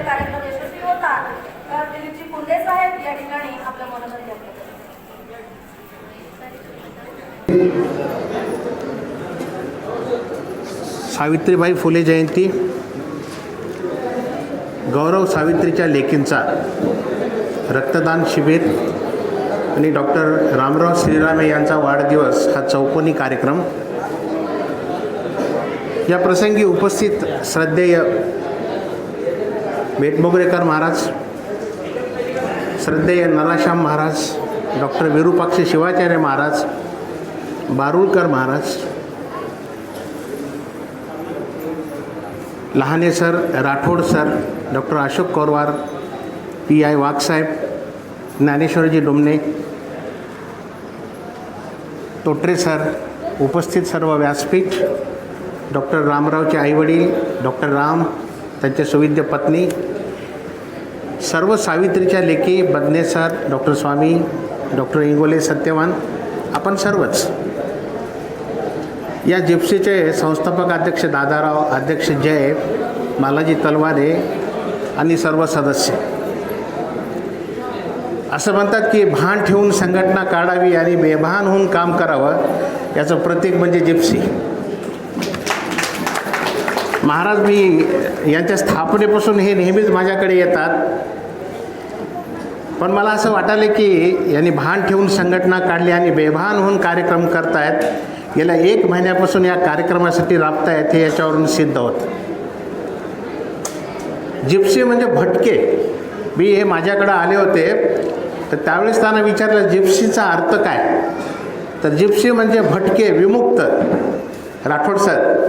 आपले कार्यक्रम यशस्वी होतात. तर दिलीपजी पुंडे साहेब या ठिकाणी आपलं मनोगत व्यक्त सावित्रीबाई फुले जयंती. गौरव सावित्रीच्या लेखींचा रक्तदान शिबिर. आणि डॉक्टर रामराव श्रीरामे यांचा वाढदिवस हा चौकोनी कार्यक्रम. या प्रसंगी उपस्थित श्रद्धेय बेटमोगरेकर महाराज श्रद्धेय Nalashyam Maharaj doctor Virupaksha Shivacharya Maharaj Barulkar Maharaj Lahane sir Rathod sir doctor Ashok Korwar P I वाघसाहेब ज्ञानेश्वरजी डोमणे तोट्रे सर उपस्थित सर्व व्यासपीठ डॉक्टर रामरावचे आईवडील डॉक्टर राम त्यांचे सुविद्य पत्नी सर्व सावित्रीच्या लेखी Badne sir doctor Swami doctor Ingole Satyavan आपण सर्वच. या जिप्सीचे संस्थापक अध्यक्ष दादाराव अध्यक्ष जय मालाजी तलवारे आणि सर्व सदस्य. असं म्हणतात की भान ठेवून संघटना काढावी आणि बेभान होऊन काम करावं याचं प्रतीक म्हणजे जिप्सी. महाराज मी यांच्या स्थापनेपासून हे नेहमीच माझ्याकडे येतात. पण मला असं वाटायलं की यांनी भान ठेवून संघटना काढली आणि बेभान होऊन कार्यक्रम करतायत. गेल्या एक महिन्यापासून या कार्यक्रमासाठी राबतायत हे याच्यावरून सिद्ध होतं. जिप्सी म्हणजे भटके. मी हे माझ्याकडं आले होते तर त्यावेळेस त्यांना विचारलं जिप्सीचा अर्थ काय? तर जिप्सी म्हणजे भटके विमुक्त. राठोड सर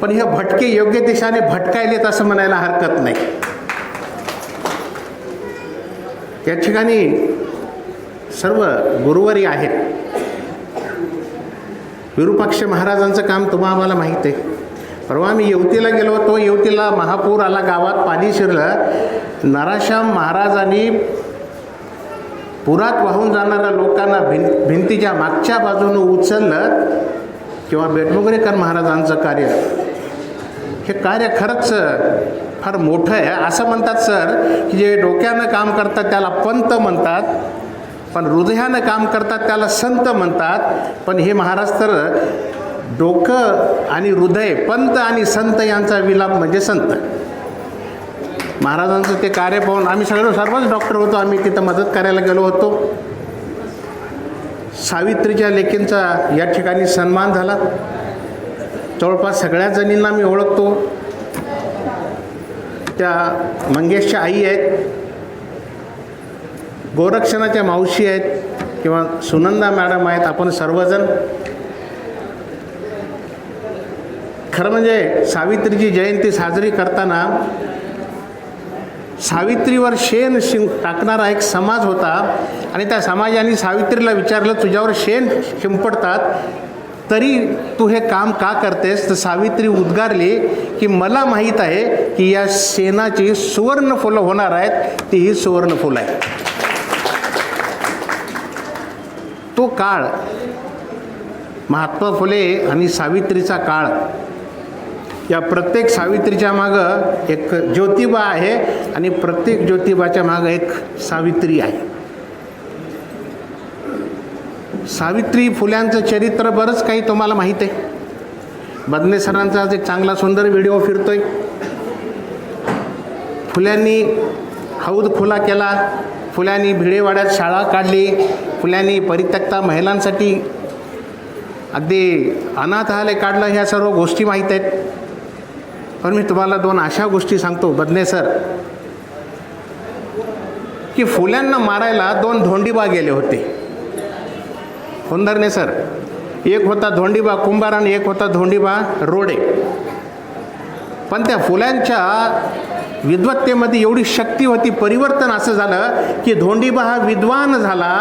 पण हे भटके योग्य दिशाने भटकायलेत असं म्हणायला हरकत नाही. या ठिकाणी सर्व गुरुवारी आहेत. विरूपाक्ष महाराजांचं काम तुम्हा आम्हाला माहीत आहे. परवा मी येवतीला गेलो तो येवतीला महापूर आला गावात पाणी शिरलं. नराश्याम महाराजांनी पुरात वाहून जाणाऱ्या लोकांना भिं भिंतीच्या मागच्या बाजूनं उचललं किंवा बेटमोगरेकर महाराजांचं कार्य. हे कार्य खरंच फार मोठं आहे. असं म्हणतात सर की जे डोक्यानं काम करतात त्याला पंत म्हणतात पण हृदयानं काम करतात त्याला संत म्हणतात. पण हे महाराज तर डोकं आणि हृदय पंत आणि संत यांचा विलाप म्हणजे संत. महाराजांचं ते कार्य पाहून आम्ही सगळे सर्वच डॉक्टर होतो. आम्ही तिथं मदत करायला गेलो होतो. सावित्रीच्या लेखींचा या ठिकाणी सन्मान झाला. जवळपास सगळ्याच जणींना मी ओळखतो. त्या मंगेशच्या आई आहेत. गोरक्षणाच्या मावशी आहेत किंवा सुनंदा मॅडम आहेत. आपण सर्वजण. खरं म्हणजे सावित्रीची जयंती साजरी करताना सावित्रीवर शेण शिं टाकणारा एक समाज होता. आणि त्या समाजाने सावित्रीला विचारलं तुझ्यावर शेण शिंपडतात? तरी तू हे काम का करतेस? तर सावित्री उद्गारली की मला माहीत आहे की या शेणाची सुवर्ण फुलं होणार आहेत ती ही सुवर्ण फुलं आहे तो काळ महात्मा फुले आणि सावित्रीचा काळ. या प्रत्येक सावित्रीच्या मागं एक ज्योतिबा आहे आणि प्रत्येक ज्योतिबाच्या मागं एक सावित्री आहे. सावित्री फुल्यांचं चरित्र बरंच काही तुम्हाला माहीत आहे. बदने सरांचा आज एक चांगला सुंदर व्हिडिओ फिरतो आहे फुल्यांनी हौद खुला केला फुल्यांनी भिडेवाड्यात शाळा काढली फुल्यांनी परित्यक्ता महिलांसाठी अगदी अनाथालय काढलं ह्या सर्व गोष्टी माहीत आहेत. पण मी तुम्हाला दोन अशा गोष्टी सांगतो बदने सर. की फुल्यांना मारायला दोन धोंडीबा गेले होते. होंदरने सर एक होता धोंडीबा कुंभार आणि एक होता धोंडीबा रोडे. पण त्या फुल्यांच्या विद्वत्तेमध्ये एवढी शक्ती होती परिवर्तन असं झालं की धोंडीबा हा विद्वान झाला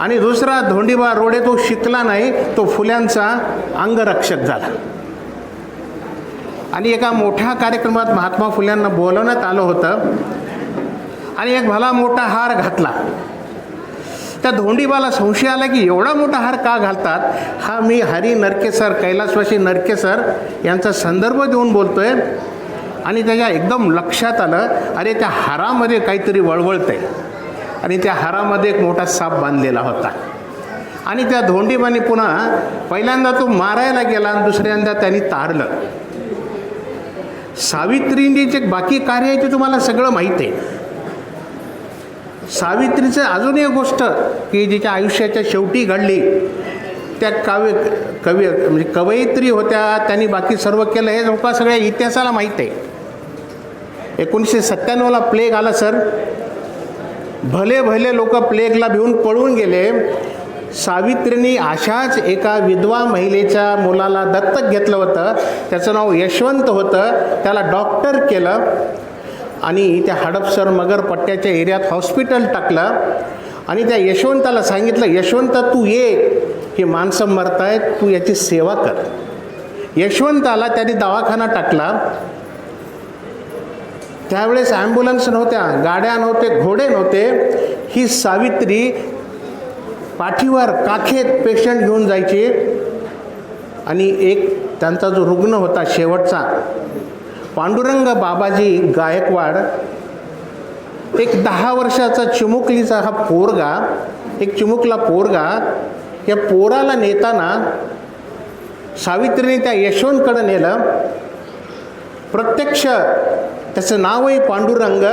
आणि दुसरा धोंडीबा रोडे तो शिकला नाही तो फुल्यांचा अंगरक्षक झाला. आणि एका मोठ्या कार्यक्रमात महात्मा फुल्यांना बोलवण्यात आलं होतं आणि एक भला मोठा हार घातला. त्या धोंडीबाला संशय आला की एवढा मोठा हार का घालतात? हा मी हरी नरके सर कैलासवासी नरके सर यांचा संदर्भ देऊन बोलतो आहे आणि त्याच्या एकदम लक्षात आलं अरे त्या हारामध्ये काहीतरी वळवळतंय. आणि त्या हारामध्ये एक मोठा साप बांधलेला होता. आणि त्या धोंडीबाने पुन्हा पहिल्यांदा तो मारायला गेला आणि दुसऱ्यांदा त्यांनी तारलं. सावित्रींची जे बाकी कार्य आहे ते तुम्हाला सगळं माहीत आहे. सावित्रीचं अजून एक गोष्ट की जिच्या आयुष्याच्या शेवटी घडली त्या काव्य कवी म्हणजे कवयित्री होत्या त्यांनी बाकी सर्व केलं हे जवळपास सगळ्या इतिहासाला माहीत आहे. एकोणीसशे सत्त्याण्णवला प्लेग आला सर भले भले लोक प्लेगला भिवून पळून गेले सावित्रीनी अशाच एका विधवा महिलेच्या मुलाला दत्तक घेतलं होतं त्याचं नाव यशवंत होतं त्याला डॉक्टर केलं. आणि त्या हडपसर मगरपट्ट्याच्या एरियात हॉस्पिटल टाकलं. आणि त्या यशवंताला सांगितलं यशवंत तू ये. हे माणसं मरतायत तू याची सेवा कर. यशवंताला त्याने दवाखाना टाकला. त्यावेळेस ॲम्ब्युलन्स नव्हत्या गाड्या नव्हते घोडे नव्हते. ही सावित्री पाठीवर काखेत पेशंट घेऊन जायची. आणि एक त्यांचा जो रुग्ण होता शेवटचा पांडुरंग बाबाजी गायकवाड एक दहा वर्षाचा चिमुकलीचा हा पोरगा एक चिमुकला पोरगा या पोराला नेताना सावित्रीने त्या यशवंतकडं नेलं. प्रत्यक्ष त्याचं नावही पांडुरंग.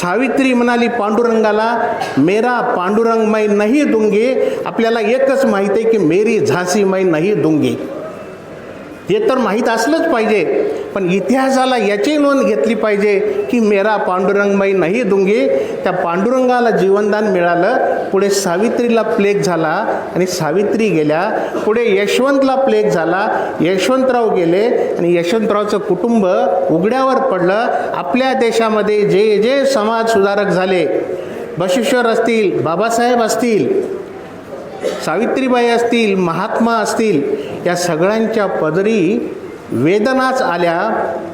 सावित्री म्हणाली पांडुरंगाला मेरा पांडुरंग मै नाही दुंगे आपल्याला एकच माहीत आहे की मेरी झासी मै नाही दुंगे. हे तर माहीत असलंच पाहिजे. पण इतिहासाला याची नोंद घेतली पाहिजे की मेरा पांडुरंगबाई नाही दुंगी. त्या पांडुरंगाला जीवनदान मिळालं पुढे सावित्रीला प्लेग झाला आणि सावित्री गेल्या. पुढे यशवंतला प्लेग झाला. यशवंतराव गेले आणि यशवंतरावचं कुटुंब उघड्यावर पडलं. आपल्या देशामध्ये जे जे समाज सुधारक झाले बशेश्वर असतील बाबासाहेब असतील सावित्रीबाई असतील महात्मा असतील या सगळ्यांच्या पदरी वेदनाच आल्या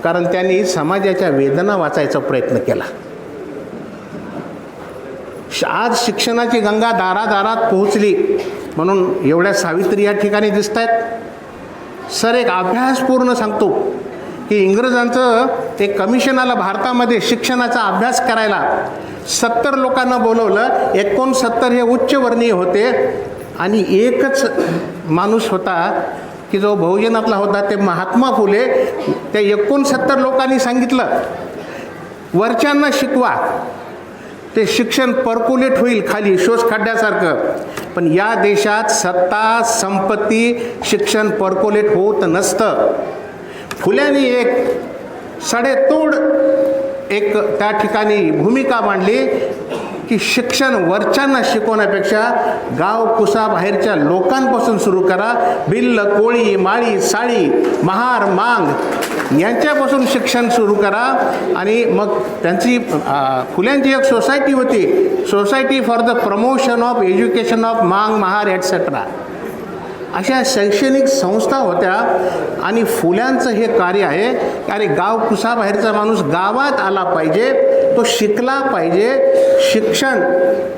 कारण त्यांनी समाजाच्या वेदना वाचायचा प्रयत्न केला. आज शिक्षणाची गंगा दारादारात पोहोचली म्हणून एवढ्या सावित्री या ठिकाणी दिसत आहेत सर एक अभ्यासपूर्ण सांगतो की इंग्रजांचं एक कमिशन आलं भारतामध्ये शिक्षणाचा अभ्यास करायला सत्तर लोकांना बोलवलं एकोणसत्तर हे उच्चवर्णीय होते आणि एकच माणूस होता की जो बहुजनातला होता ते महात्मा फुले त्या एकोणसत्तर लोकांनी सांगितलं वरच्यांना शिकवा. ते शिक्षण परकुलेट होईल खाली शोष खड्ड्यासारखं. पण या देशात सत्ता संपत्ती शिक्षण परकुलेट होत नसतं. फुल्याने एक सडेतोड एक त्या ठिकाणी भूमिका मांडली. की शिक्षण वरच्यांना शिकवण्यापेक्षा गाव कुसा बाहेरच्या लोकांपासून सुरू करा. बिल्ल कोळी माळी साळी महार मांग यांच्यापासून शिक्षण सुरू करा. आणि मग त्यांची फुल्यांची एक सोसायटी होती. Society for the promotion of education of Mang Mahar etcetera अशा शैक्षणिक संस्था होत्या आणि फुल्यांचं हे कार्य आहे की अरे गाव कुसाबाहेरचा माणूस गावात आला पाहिजे. तो शिकला पाहिजे. शिक्षण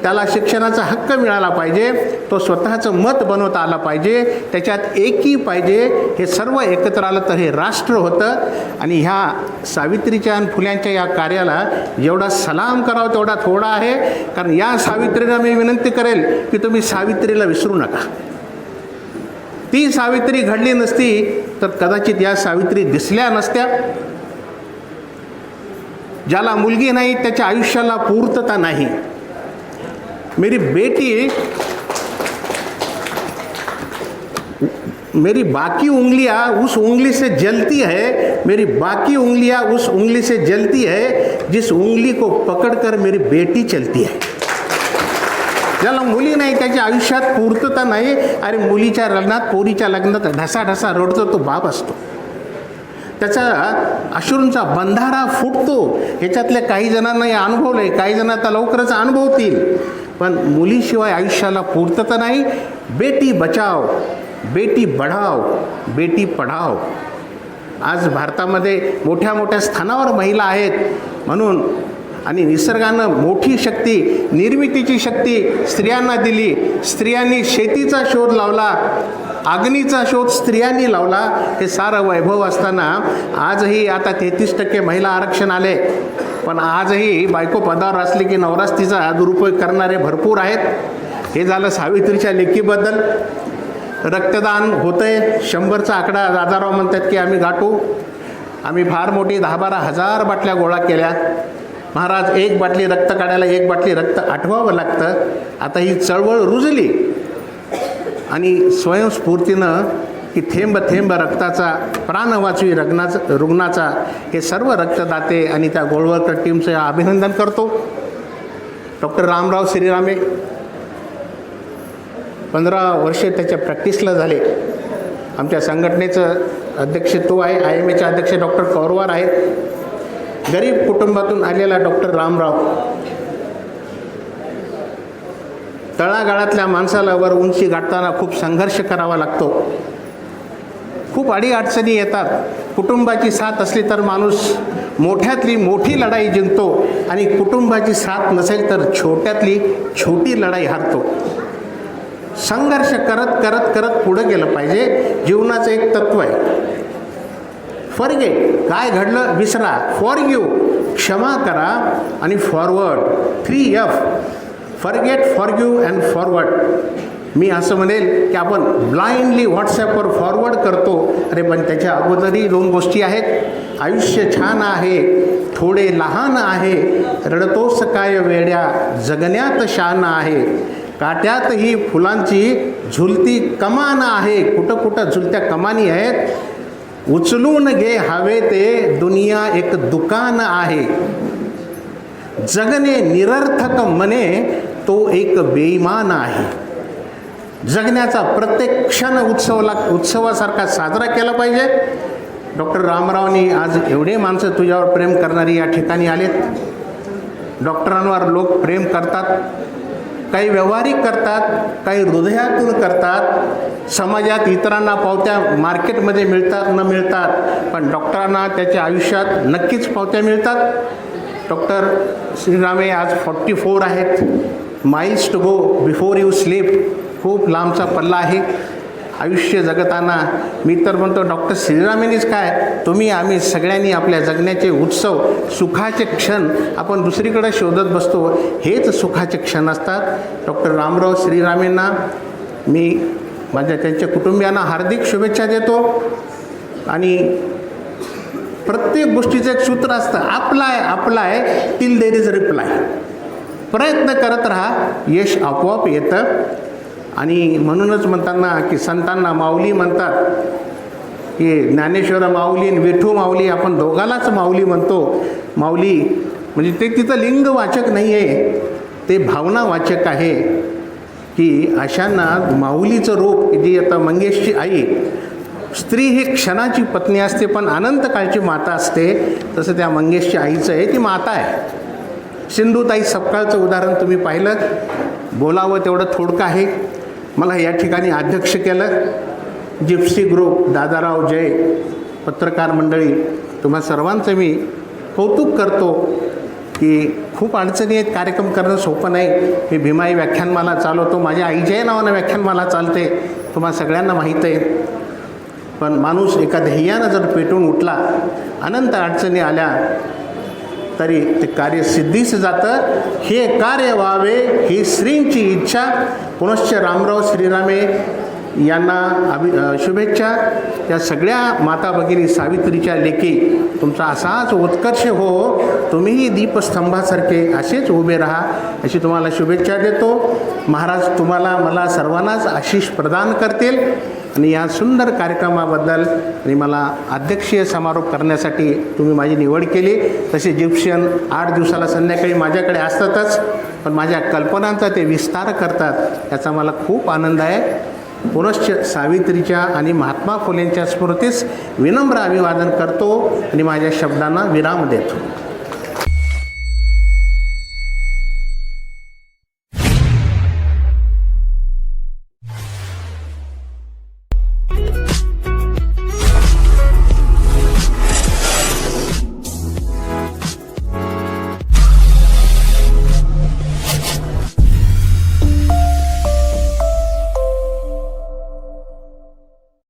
त्याला शिक्षणाचा हक्क मिळाला पाहिजे. तो स्वतःचं मत बनवता आलं पाहिजे. त्याच्यात एकी पाहिजे. हे सर्व एकत्र आलं तर हे राष्ट्र होतं. आणि ह्या सावित्रीच्या आणि फुल्यांच्या या कार्याला जेवढा सलाम करावा तेवढा थोडा आहे. कारण या सावित्रीला मी विनंती करेल की तुम्ही सावित्रीला विसरू नका. ती सावित्री घडली नसती तर कदाचित या सावित्री दिसल्या नसत्या. ज्याला मुलगी नाही त्याच्या आयुष्याला पूर्तता नाही. मेरी बेटी मेरी बाकी उंगलियां उस उंगली से जलती है मेरी बाकी उंगलियां उस उंगली से जलती है जिस उंगली को पकड़कर मेरी बेटी चलती है। ज्याला मुली नाही त्याच्या आयुष्यात पूर्तता नाही अरे मुलीच्या लग्नात पोरीच्या लग्नात ढसा ढसा रडतो तो बाप असतो. त्याचा अश्रूंचा बंधारा फुटतो. ह्याच्यातल्या काही जणांना हे अनुभवलं आहे काही जण आता लवकरच अनुभवतील. पण मुलीशिवाय आयुष्याला पूर्तता नाही. बेटी बचाव बेटी बढाव बेटी पढाव. आज भारतामध्ये मोठ्या मोठ्या स्थानावर महिला आहेत. म्हणून आणि निसर्गानं मोठी शक्ती निर्मितीची शक्ती स्त्रियांना दिली. स्त्रियांनी शेतीचा शोध लावला. अग्नीचा शोध स्त्रियांनी लावला हे सारं वैभव असताना आजही आता तेहतीस टक्के महिला आरक्षण आले. पण आजही बायको पदावर असली की नवराच तिचा दुरुपयोग करणारे भरपूर आहेत. हे झालं सावित्रीच्या लेखीबद्दल रक्तदान होतंय. शंभरचा आकडा दादाराव म्हणतात की आम्ही गाठू. आम्ही फार मोठी दहा बारा हजार बाटल्या गोळा केल्या. महाराज एक बाटली रक्त काढायला एक बाटली रक्त आठवावं लागतं. आता ही चळवळ रुजली. आणि स्वयंस्फूर्तीनं की थेंब थेंब रक्ताचा प्राण वाचवी रग्नाचा रुग्णाचा हे सर्व रक्तदाते आणि त्या गोळवळकर टीमचं अभिनंदन करतो. डॉक्टर रामराव श्रीरामे पंधरा वर्षे त्याच्या प्रॅक्टिसला झाले. आमच्या संघटनेचं अध्यक्ष तो आहे आय एम एचे अध्यक्ष डॉक्टर कौरवार आहेत. गरीब कुटुंबातून आलेला डॉक्टर रामराव तळागाळातल्या माणसाला वर उंची गाठताना खूप संघर्ष करावा लागतो. खूप अडीअडचणी येतात. कुटुंबाची साथ असली तर माणूस मोठ्यातली मोठी लढाई जिंकतो आणि कुटुंबाची साथ नसेल तर छोट्यातली छोटी लढाई हारतो. संघर्ष करत करत करत पुढं गेलं पाहिजे. जीवनाचं एक तत्व आहे. फॉरगेट काय घडलं? विसरा. फॉर क्षमा करा आणि forward three F forget forgive and forward मी असं म्हणेल की आपण ब्लाइंडली व्हॉट्सॲपवर फॉरवर्ड करतो. अरे पण त्याच्या अगोदरही दोन गोष्टी आहेत. आयुष्य छान आहे थोडे लहान आहे. रडतोस काय वेड्या? जगण्यात शान आहे. काट्यातही फुलांची झुलती कमान आहे. कुठं कुठं झुलत्या कमानी आहेत? उचलून घे हवे ते. दुनिया एक दुकान आहे. जगणे निरर्थक मने तो एक बेईमान आहे. जगण्याचा प्रत्येक क्षण उत्सवला उत्सवासारखा साजरा केला पाहिजे. डॉक्टर रामरावनी आज एवढे माणसं तुझ्यावर प्रेम करणारी या ठिकाणी आलेत. डॉक्टरांवर लोक प्रेम करतात. काही व्यावहारिक करतात काही हृदयातून करतात. समाजात इतरांना पावत्या मार्केटमध्ये मिळतात न मिळतात. पण डॉक्टरांना त्याच्या आयुष्यात नक्कीच पावत्या मिळतात. डॉक्टर श्रीरामे आज फॉर्टी फोर आहेत. Miles to go before you sleep खूप लांबचा पल्ला आहे. आयुष्य जगताना मी तर म्हणतो डॉक्टर श्रीरामेनीच काय? तुम्ही आम्ही सगळ्यांनी आपल्या जगण्याचे उत्सव सुखाचे क्षण आपण दुसरीकडे शोधत बसतो. हेच सुखाचे क्षण असतात. डॉक्टर रामराव श्रीरामेंना मी माझ्या त्यांच्या कुटुंबियांना हार्दिक शुभेच्छा देतो. आणि प्रत्येक गोष्टीचं एक सूत्र असतं apply apply till there is reply प्रयत्न करत राहा. यश आपोआप येतं. आणि म्हणूनच म्हणताना की संतांना माऊली म्हणतात. की ज्ञानेश्वर माऊली आणि विठू माऊली आपण दोघालाच माऊली म्हणतो. माऊली म्हणजे ते तिथं लिंगवाचक नाही आहे ते भावनावाचक आहे. की अशांना माऊलीचं रूप जी आता मंगेशची आई स्त्री ही क्षणाची पत्नी असते पण अनंत काळची माता असते. तसं त्या मंगेशच्या आईचं आहे ती माता आहे. सिंधुताई सपकाळचं उदाहरण तुम्ही पाहिलं बोलावं तेवढं थोडकं आहे. मला या ठिकाणी अध्यक्ष केलं. जिप्सी ग्रुप दादाराव जय पत्रकार मंडळी तुम्हा सर्वांचं मी कौतुक करतो की खूप अडचणी आहेत. कार्यक्रम करणं सोपं नाही. मी भीमाई व्याख्यानमाला चालवतो. माझ्या आईच्याही नावानं व्याख्यानमाला चालते. तुम्हाला सगळ्यांना माहीत आहे. पण माणूस एका ध्येयानं जर पेटून उठला अनंत अडचणी आल्या तरी ते कार्य सिद्धीस जातं. हे कार्य व्हावे ही श्रींची इच्छा. पुनश्च रामराव श्रीरामे यांना अभि शुभेच्छा. या सगळ्या माता भगिनी सावित्रीच्या लेखी तुमचा असाच उत्कर्ष हो. तुम्हीही दीपस्तंभासारखे असेच उभे राहा अशी तुम्हाला शुभेच्छा देतो. महाराज तुम्हाला मला सर्वांनाच आशिष प्रदान करतील. आणि या सुंदर कार्यक्रमाबद्दल आणि मला अध्यक्षीय समारोप करण्यासाठी तुम्ही माझी निवड केली. तसे जिप्शियन आठ दिवसाला संध्याकाळी माझ्याकडे असतातच पण माझ्या कल्पनांचा ते विस्तार करतात याचा मला खूप आनंद आहे. पुनश्च सावित्रीच्या आणि महात्मा फुलेंच्या स्मृतीस विनम्र अभिवादन करतो आणि माझ्या शब्दांना विराम देतो.